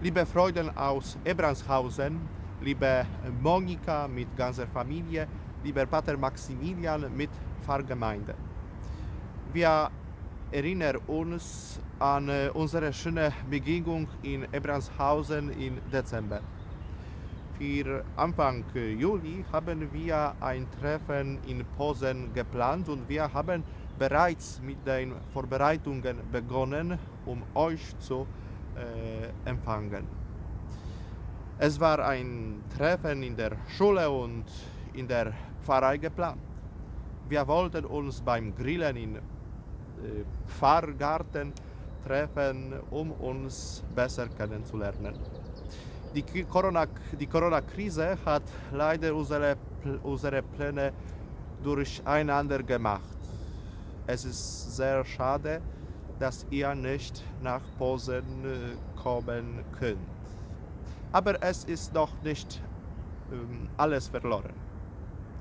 Liebe Freunde aus Ebranshausen, liebe Monika mit ganzer Familie, lieber Pater Maximilian mit Pfarrgemeinde. Wir erinnern uns an äh, unsere schöne Begegnung in Ebranshausen im Dezember. Für Anfang Juli haben wir ein Treffen in Posen geplant und wir haben bereits mit den Vorbereitungen begonnen, um euch zu äh, empfangen. Es war ein Treffen in der Schule und in der Pfarrei geplant. Wir wollten uns beim Grillen im äh, Pfarrgarten treffen, um uns besser kennenzulernen. Die Ki- Corona- Corona-Krise hat leider unsere, unsere Pläne durcheinander gemacht. Es ist sehr schade, dass ihr nicht nach Posen äh, kommen könnt. Aber es ist noch nicht ähm, alles verloren.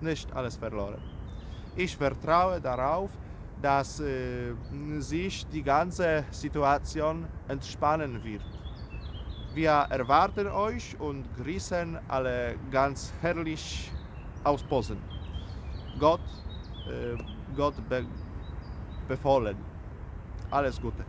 Nicht alles verloren. Ich vertraue darauf, dass äh, sich die ganze Situation entspannen wird. Wir erwarten euch und grüßen alle ganz herrlich aus Posen. Gott, äh, Gott be befohlen. Alles Gute.